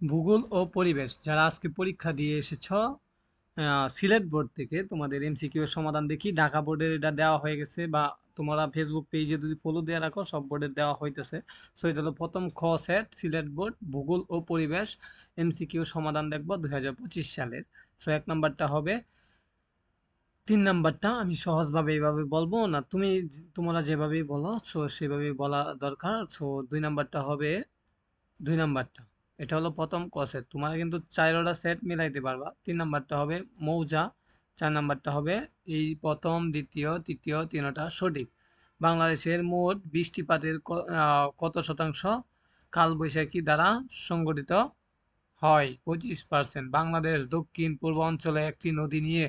ভূগোল ও পরিবেশ, যারা আজকে পরীক্ষা দিয়ে এসেছ সিলেট বোর্ড থেকে তোমাদের এমসিকিউ এর সমাধান দেখি। ঢাকা বোর্ডের এটা দেওয়া হয়ে গেছে বা তোমরা ফেসবুক পেজে যদি ফলো দিয়ে রাখো, সব বোর্ডের দেওয়া হইতেছে। সো এটা হলো প্রথম খ সেট সিলেট বোর্ড, ভূগোল ও পরিবেশ এমসিকিউ সমাধান দেখব দুই হাজার পঁচিশ সালের। সো এক নাম্বারটা হবে, তিন নাম্বারটা আমি সহজভাবে এইভাবে বলব না, তুমি তোমরা যেভাবেই বলো সো সেভাবেই বলা দরকার। সো দুই নাম্বারটা হবে, দুই নাম্বারটা। এটা হলো প্রথম ক সেট তোমরা কিন্তু চারোটা সেট মিলাইতে পারবা। তিন নাম্বারটা হবে মৌজা, চার নাম্বারটা হবে এই প্রথম, দ্বিতীয়, তৃতীয়, তিনটা সঠিক। বাংলাদেশের মোট বৃষ্টিপাতের কত শতাংশ কালবৈশাখী দ্বারা সংগঠিত হয়? পঁচিশ পার্সেন্ট বাংলাদেশ দক্ষিণ পূর্ব অঞ্চলে একটি নদী নিয়ে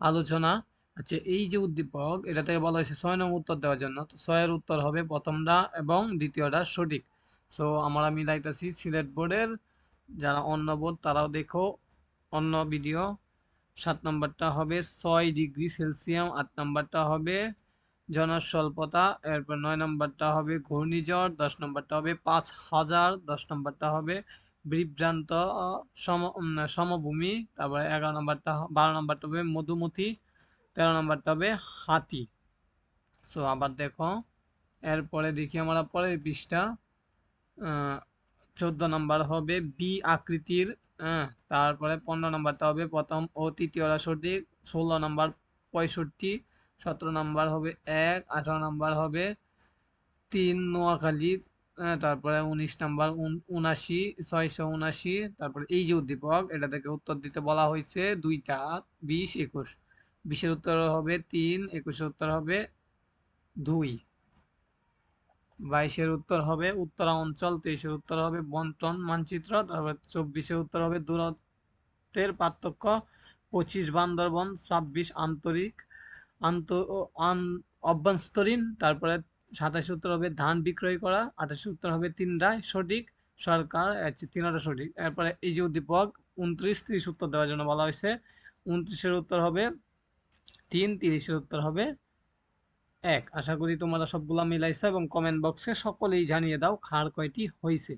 আলোচনা আচ্ছা এই যে উদ্দীপক, এটা থেকে বলা হয়েছে ছয় নম্বর উত্তর দেওয়ার জন্য। তো ছয়ের উত্তর হবে প্রথমটা এবং দ্বিতীয়টা সঠিক। সো আমরা মিলাইতেছি সিলেট বোর্ডের, যারা অন্য বোর্ড, তারাও দেখো, অন্য ভিডিও সাত নম্বরটা হবে ছয় ডিগ্রি সেলসিয়াম, আট নম্বরটা হবে জনস্বল্পতা, এরপর নয় নম্বরটা হবে ঘূর্ণিঝড়, দশ নম্বরটা হবে পাঁচ হাজার, দশ নম্বরটা হবে বিভ্রান্ত, সম সমভূমি, তারপরে এগারো নম্বরটা, বারো নম্বরটা হবে মধুমতি, তেরো নম্বরটা হবে হাতি। সো আবার দেখো, এরপরে দেখি আমরা পরের পৃষ্ঠা। চোদ্দ নম্বর হবে বি আকৃতির হ্যাঁ তারপরে পনেরো নম্বরটা হবে প্রথম ও তৃতীয়টা সঠিক ষোলো নম্বর পঁয়ষট্টি সতেরো নম্বর হবে এক আঠারো নম্বর হবে তিন নোয়াখালী হ্যাঁ, তারপরে উনিশ নাম্বার উনাশি ছয়শো উনাশি তারপরে এই যে উদ্দীপক এটা থেকে উত্তর দিতে বলা হয়েছে দুইটা বিশ একুশ। বিশের উত্তর হবে তিন একুশের উত্তর হবে দুই। বাইশের উত্তর হবে উত্তরাঞ্চল, তেইশের উত্তর হবে বন্টন মানচিত্র, তারপরে চব্বিশের উত্তর হবে দূরত্বের পার্থক্য, পঁচিশ বান্দরবন, ছাব্বিশ আন্তরিক, আন্ত অভ্যন্তরীণ, তারপরে সাতাশ উত্তর হবে ধান বিক্রয় করা আঠাশ উত্তর হবে তিনটায় সঠিক, সরকার তিনটা সঠিক। এরপরে এই যে উদ্দীপক, উনত্রিশ, ত্রিশ উত্তর দেওয়ার জন্য বলা হয়েছে, উনত্রিশের উত্তর হবে তিন, তিরিশের উত্তর হবে এক। আশা করি তোমরা সবগুলা মিলাইছো এবং কমেন্ট বক্সে সকলেই জানিয়ে দাও খার কয়টি হয়েছে